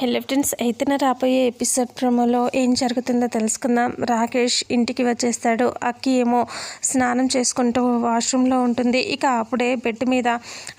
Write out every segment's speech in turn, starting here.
Hello friends అయితే రాబోయే episode ప్రోమోలో ఏం జరుగుతుందో తెలుసుకుందాం. రాకేష్ ఇంటికి వచ్చేస్తాడు. అక్కి ఏమో స్నానం చేసుకుంటూ వాష్రూమ్లో ఉంటుంది. ఇక అప్పుడే బెడ్ మీద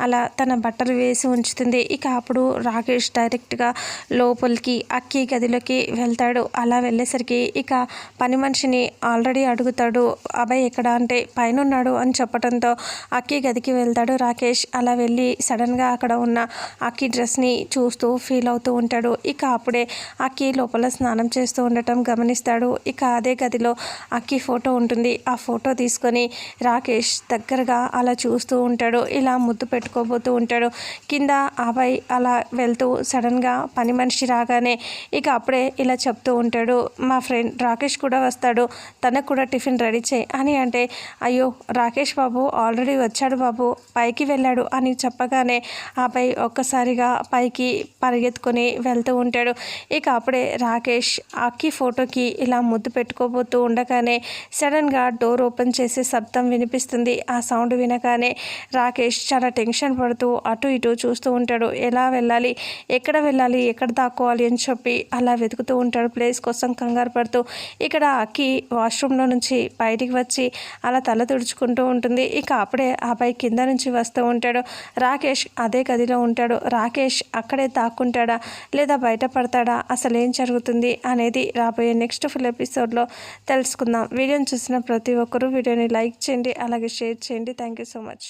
అలా తన బట్టలు వేసి ఉంచుతుంది. ఇక అప్పుడు రాకేష్ డైరెక్ట్గా లోపలికి అక్కి గదిలోకి వెళ్తాడు. అలా వెళ్ళేసరికి ఇక పని మనిషిని ఆల్రెడీ అడుగుతాడు. అబ్బాయి ఎక్కడ అంటే పైన ఉన్నాడు అని చెప్పడంతో అక్కి గదికి వెళ్తాడు రాకేష్. అలా వెళ్ళి సడన్గా అక్కడ ఉన్న అక్కి డ్రెస్ని చూస్తూ ఫీల్ అవుతూ ఉంటాడు. ఉంటాడు ఇక అప్పుడే అక్కి లోపల స్నానం చేస్తూ ఉండటం గమనిస్తాడు. ఇక అదే గదిలో అక్కి ఫోటో ఉంటుంది. ఆ ఫోటో తీసుకొని రాకేష్ దగ్గరగా అలా చూస్తూ ఉంటాడు. ఇలా ముద్దు పెట్టుకోబోతూ ఉంటాడు. కింద అబ్బాయి అలా వెళ్తూ సడన్గా పని మనిషి రాగానే ఇక అప్పుడే ఇలా చెప్తూ ఉంటాడు. మా ఫ్రెండ్ రాకేష్ కూడా వస్తాడు. తనకు కూడా టిఫిన్ రెడీ చేయి అని అంటే అయ్యో రాకేష్ బాబు ఆల్రెడీ వచ్చాడు బాబు. పైకి వెళ్ళాడు అని చెప్పగానే అబ్బాయి ఒక్కసారిగా పైకి పరిగెత్తుకొని వెళ్తాడు వెళ్తూ ఉంటాడు. ఇక అప్పుడే రాకేష్ అక్కి ఫోటోకి ఇలా ముద్దు పెట్టుకోబోతూ ఉండగానే సడన్గా డోర్ ఓపెన్ చేసే శబ్దం వినిపిస్తుంది. ఆ సౌండ్ వినగానే రాకేష్ చాలా టెన్షన్ పడుతూ అటు ఇటు చూస్తూ ఉంటాడు. ఎలా వెళ్ళాలి? ఎక్కడ వెళ్ళాలి? ఎక్కడ దాక్కోవాలి? అని చెప్పి అలా వెతుకుతూ ఉంటాడు ప్లేస్ కోసం కంగారు పడుతూ. ఇక్కడ అక్కి వాష్రూమ్లో నుంచి బయటికి వచ్చి అలా తల తుడుచుకుంటూ ఉంటుంది. ఇక అప్పుడే ఆ పై కింద నుంచి వస్తూ ఉంటాడు. రాకేష్ అదే గదిలో ఉంటాడు. రాకేష్ అక్కడే దాక్కుంటాడా? లేదా లేదా బయటపడతాడా? అసలు ఏం జరుగుతుంది? అనేది రాబోయే నెక్స్ట్ ఫుల్ ఎపిసోడ్లో తెలుసుకుందాం. వీడియోని చూసిన ప్రతి ఒక్కరూ వీడియోని లైక్ చేయండి అలాగే షేర్ చేయండి. Thank you so much.